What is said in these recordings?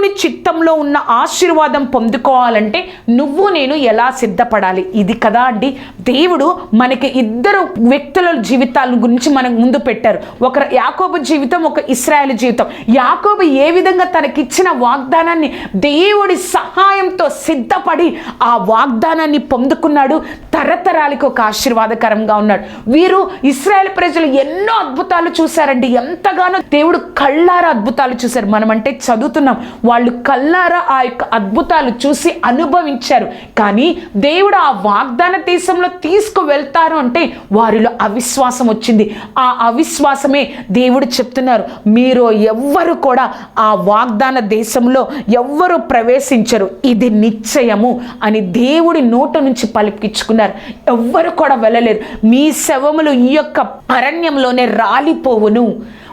దేవుని చిత్తంలో ఉన్న ఆశీర్వాదం పొందుకోవాలంటే నువ్వు నేను ఎలా సిద్ధపడాలి? ఇది కదా అండి. దేవుడు మనకి ఇద్దరు వ్యక్తుల జీవితాల గురించి మనకు ముందు పెట్టారు. ఒక యాకోబు జీవితం ఒక ఇస్రాయల్ జీవితం. యాకోబు ఏ విధంగా తనకిచ్చిన వాగ్దానాన్ని దేవుడి సహాయంతో సిద్ధపడి ఆ వాగ్దానాన్ని పొందుకున్నాడు తరతరాలకి ఒక ఆశీర్వాదకరంగా ఉన్నాడు. వీరు ఇస్రాయల్ ప్రజలు ఎన్నో అద్భుతాలు చూశారండి. ఎంతగానో దేవుడు కళ్ళార అద్భుతాలు చూశారు. మనం అంటే చదువుతున్నాం వాళ్ళు కళ్ళారా ఆ యొక్క అద్భుతాలు చూసి అనుభవించారు. కానీ దేవుడు ఆ వాగ్దాన దేశంలో తీసుకు వెళ్తారు అంటే వారిలో అవిశ్వాసం వచ్చింది. ఆ అవిశ్వాసమే దేవుడు చెప్తున్నారు. మీరు ఎవ్వరు కూడా ఆ వాగ్దాన దేశంలో ఎవ్వరు ప్రవేశించరు. ఇది నిశ్చయము అని దేవుడి నోట నుంచి పలికించుకున్నారు. ఎవ్వరు కూడా వెళ్ళలేరు. మీ శవములు ఈ యొక్క అరణ్యంలోనే రాలిపోవును.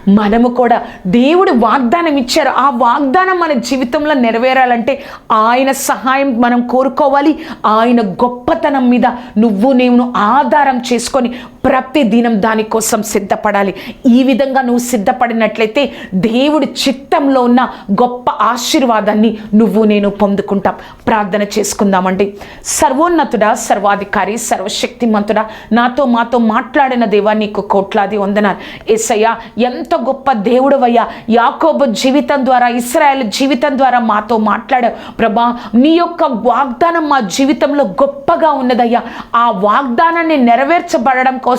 మనము కూడా దేవుడు వాగ్దానం ఇచ్చారు. ఆ వాగ్దానం మన జీవితంలో నెరవేరాలంటే ఆయన సహాయం మనం కోరుకోవాలి. ఆయన గొప్పతనం మీద నువ్వు నేను ఆధారం చేసుకొని ప్రతి దినం దానికోసం సిద్ధపడాలి. ఈ విధంగా నువ్వు సిద్ధపడినట్లయితే దేవుడి చిత్తంలో ఉన్న గొప్ప ఆశీర్వాదాన్ని నువ్వు నేను పొందుకుంటాం. ప్రార్థన చేసుకుందామండి. సర్వోన్నతుడా సర్వాధికారి సర్వశక్తిమంతుడా నాతో మాతో మాట్లాడిన దేవా నీకు కోట్లాది వందనాలు. ఏసయ్యా ఎంత గొప్ప దేవుడవయ్యా. యాకోబు జీవితం ద్వారా ఇస్రాయల్ జీవితం ద్వారా మాతో మాట్లాడావు. ప్రభా నీ యొక్క వాగ్దానం మా జీవితంలో గొప్పగా ఉన్నదయ్యా. ఆ వాగ్దానాన్ని నెరవేర్చబడడం కోసం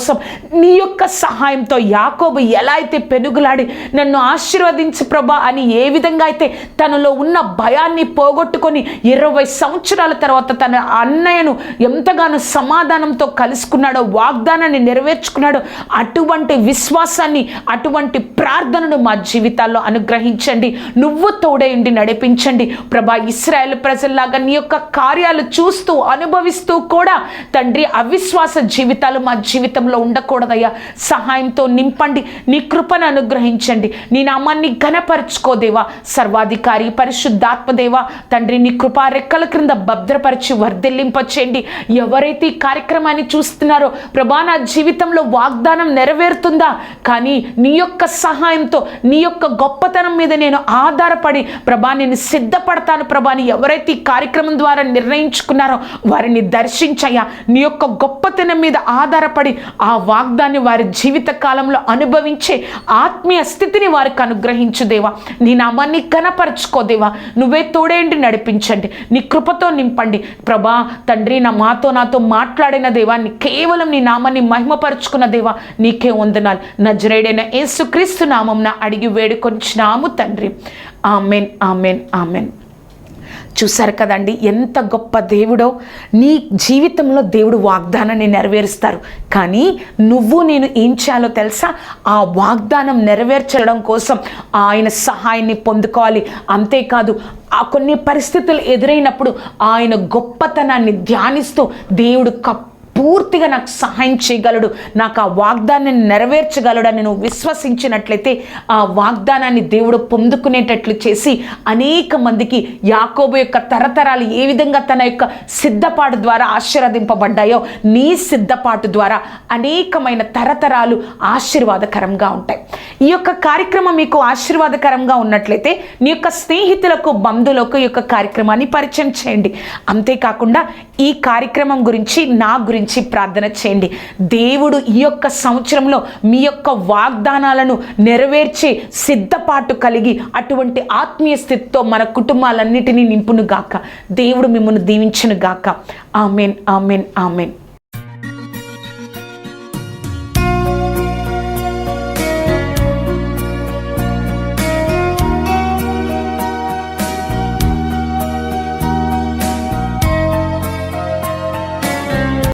నీ యొక్క సహాయంతో యాకోబు ఎలా అయితే పెనుగులాడి నన్ను ఆశీర్వదించు ప్రభా అని ఏ విధంగా అయితే తనలో ఉన్న భయాన్ని పోగొట్టుకొని ఇరవై సంవత్సరాల తర్వాత తన అన్నయ్యను ఎంతగానో సమాధానంతో కలుసుకున్నాడో వాగ్దానాన్ని నెరవేర్చుకున్నాడో అటువంటి విశ్వాసాన్ని అటువంటి ప్రార్థనను మా జీవితాల్లో అనుగ్రహించండి. నువ్వు తోడేయండి నడిపించండి. ప్రభా ఇస్రాయేల్ ప్రజల్లాగా నీ యొక్క కార్యాలు చూస్తూ అనుభవిస్తూ కూడా తండ్రి అవిశ్వాస జీవితాలు మా జీవితంలో ఉండకూడదయ్యా. సహాయంతో నింపండి నీ కృపను అనుగ్రహించండి. నీ నామాన్ని ఘనపరచుకోదేవా సర్వాధికారి పరిశుద్ధాత్మదేవా తండ్రి నీ కృపా రెక్కల క్రింద భద్రపరిచి వర్ధిల్లింపచేయండి ఎవరైతే ఈ కార్యక్రమాన్ని చూస్తున్నారో ప్రభా నా జీవితంలో వాగ్దానం నెరవేరుతుందా? కానీ నీ యొక్క సహాయంతో నీ యొక్క గొప్పతనం మీద నేను ఆధారపడి ప్రభా నేను సిద్ధపడతాను. ప్రభాని ఎవరైతే ఈ కార్యక్రమం ద్వారా నిర్ణయించుకున్నారో వారిని దర్శించయ్యా. నీ యొక్క గొప్పతనం మీద ఆధారపడి ఆ వాగ్దాన్ని వారి జీవిత కాలంలో అనుభవించే ఆత్మీయ స్థితిని వారికి అనుగ్రహించు దేవా. నీ నామాన్ని కనపరచుకో దేవా. నువ్వే తోడేంటి నడిపించండి. నీ కృపతో నింపండి. ప్రభా తండ్రి నా మాతో నాతో మాట్లాడిన దేవా నీ కేవలం నీ నామాన్ని మహిమపరుచుకున్న దేవా నీకే వందనాలు. నజరేడైన యేసుక్రీస్తు నామం అడిగి వేడుకొంచినాము తండ్రి. Amen amen amen. చూశారు కదండి? ఎంత గొప్ప దేవుడో. నీ జీవితంలో దేవుడు వాగ్దానాన్ని నెరవేరుస్తారు. కానీ నువ్వు నేను ఏం చేయాలో తెలుసా? ఆ వాగ్దానం నెరవేర్చడం కోసం ఆయన సహాయాన్ని పొందుకోవాలి. అంతేకాదు ఆ కొన్ని పరిస్థితులు ఎదురైనప్పుడు ఆయన గొప్పతనాన్ని ధ్యానిస్తూ దేవుడు కప్ పూర్తిగా నాకు సహాయం చేయగలడు. నాకు ఆ వాగ్దానాన్ని నెరవేర్చగలడని నువ్వు విశ్వసించినట్లయితే ఆ వాగ్దానాన్ని దేవుడు పొందుకునేటట్లు చేసి అనేక మందికి యాకోబు యొక్క తరతరాలు ఏ విధంగా తన యొక్క సిద్ధపాటు ద్వారా ఆశీర్వదింపబడ్డాయో నీ సిద్ధపాటు ద్వారా అనేకమైన తరతరాలు ఆశీర్వాదకరంగా ఉంటాయి. ఈ యొక్క కార్యక్రమం మీకు ఆశీర్వాదకరంగా ఉన్నట్లయితే మీ యొక్క స్నేహితులకు బంధువులకు ఈ యొక్క కార్యక్రమాన్ని పరిచయం చేయండి. అంతేకాకుండా ఈ కార్యక్రమం గురించి నా గురించి ప్రార్థన చేయండి. దేవుడు ఈ యొక్క సంవత్సరంలో మీ యొక్క వాగ్దానాలను నెరవేర్చే సిద్ధపాటు కలిగి అటువంటి ఆత్మీయ స్థితితో మన కుటుంబాలన్నిటినీ నింపును గాక దేవుడు మిమ్మల్ని దీవించును గాక ఆమెన్ ఆమెన్ ఆమెన్.